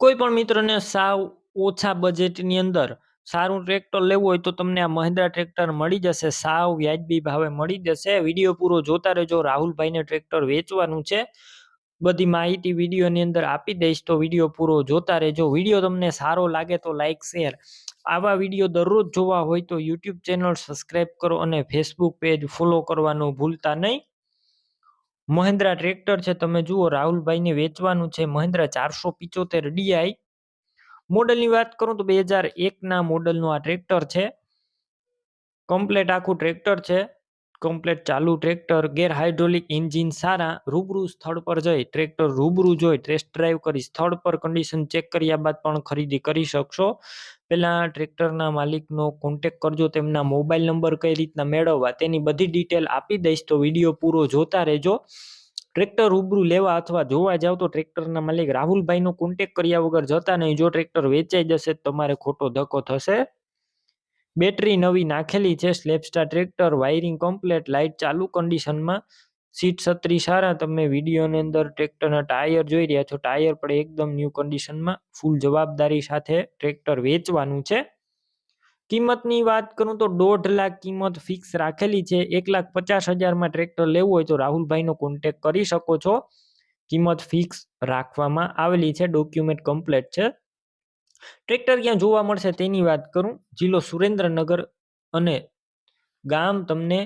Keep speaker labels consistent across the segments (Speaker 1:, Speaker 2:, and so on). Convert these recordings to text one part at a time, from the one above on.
Speaker 1: કોઈ પણ મિત્રને સાવ ઓછા બજેટની અંદર સારું ટ્રેક્ટર લેવું હોય તો તમને આ મહિન્દ્રા ટ્રેક્ટર મળી જશે. સાવ વ્યાજબી ભાવે મળી જશે. વીડિયો પૂરો જોતા રહેજો. રાહુલભાઈને ટ્રેક્ટર વેચવાનું છે. બધી માહિતી વિડીયોની અંદર આપી દઈશ તો વીડિયો પૂરો જોતા રહેજો. વીડિયો તમને સારો લાગે તો લાઇક શેર આવા વીડિયો દરરોજ જોવા હોય તો યુટ્યુબ ચેનલ સબસ્ક્રાઈબ કરો અને ફેસબુક પેજ ફોલો કરવાનું ભૂલતા નહીં. મહિન્દ્રા ટ્રેક્ટર છે, તમે જુઓ, રાહુલભાઈને વેચવાનું છે મહિન્દ્રા ચારસો પિચોતેર ડીઆઈ. મોડલની વાત કરું તો બે હજાર એકના મોડલનું આ ટ્રેક્ટર છે. કમ્પ્લેટ આખું ટ્રેક્ટર છે. કમ્પ્લેટ ચાલુ ટ્રેક્ટર ગેર હાઇડ્રોલિક એન્જિન સારા રૂબરૂ સ્થળ પર જઈ ટ્રેક્ટર રૂબરૂ જોઈ ટેસ્ટ ડ્રાઈવ કરી સ્થળ પર કન્ડિશન ચેક કર્યા બાદ પણ ખરીદી કરી શકશો. પહેલાં ટ્રેક્ટરના માલિકનો કોન્ટેક કરજો, તેમના મોબાઈલ નંબર કઈ રીતના મેળવવા તેની બધી ડિટેલ આપી દઈશ, તો વીડિયો પૂરો જોતા રહેજો. ટ્રેક્ટર રૂબરૂ લેવા અથવા જોવા જાવ તો ટ્રેક્ટરના માલિક રાહુલભાઈનો કોન્ટેક કર્યા વગર જતા નહીં. જો ટ્રેક્ટર વેચાઈ જશે તમારે ખોટો ધક્કો થશે. બેટરી નવી નાખેલી છે સ્લેપસ્ટાર ટ્રેક્ટર, વાયરિંગ કમ્પ્લેટ, લાઇટ ચાલુ કન્ડિશનમાં સીટ છત્રી સારા, તમે વિડીયોની અંદર ટ્રેક્ટરના ટાયર જોઈ રહ્યા છો, ટાયર પણ એકદમ ન્યૂ કન્ડિશનમાં ફૂલ જવાબદારી સાથે ટ્રેક્ટર વેચવાનું છે. કિંમતની વાત કરું તો દોઢ લાખ કિંમત ફિક્સ રાખેલી છે, એક લાખ પચાસ હજારમાં ટ્રેક્ટર લેવું હોય તો રાહુલભાઈનો કોન્ટેક કરી શકો છો. કિંમત ફિક્સ રાખવામાં આવેલી છે ડોક્યુમેન્ટ કમ્પ્લેટ છે. ટ્રેક્ટર ક્યાં જોવા મળશે તેની વાત કરું. જિલ્લો સુરેન્દ્રનગર અને ગામ તમને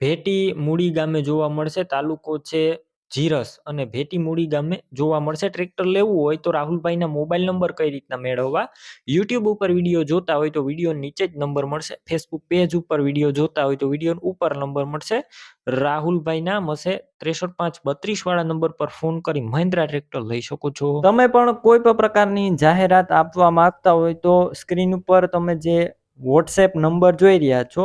Speaker 1: ભેટી મૂડી ગામે જોવા મળશે. તાલુકો છે જીરસ અને ભેટી મૂડી ગામે જોવા મળશે. ટ્રેક્ટર લેવું હોય તો રાહુલભાઈના મોબાઈલ નંબર કઈ રીતના મેળવવા? યુટ્યુબ ઉપર વીડિયો જોતા હોય તો વીડિયો નીચે જ નંબર મળશે. ફેસબુક પેજ ઉપર વીડિયો જોતા હોય તો વીડિયો ઉપર નંબર મળશે. રાહુલભાઈના મસે ત્રેસઠ પાંચ બત્રીસ વાળા નંબર પર ફોન કરી મહિન્દ્રા ટ્રેક્ટર લઈ શકો છો. તમે પણ કોઈ પણ પ્રકારની જાહેરાત આપવા માંગતા હોય તો સ્ક્રીન ઉપર તમે જે વોટ્સએપ નંબર જોઈ રહ્યા છો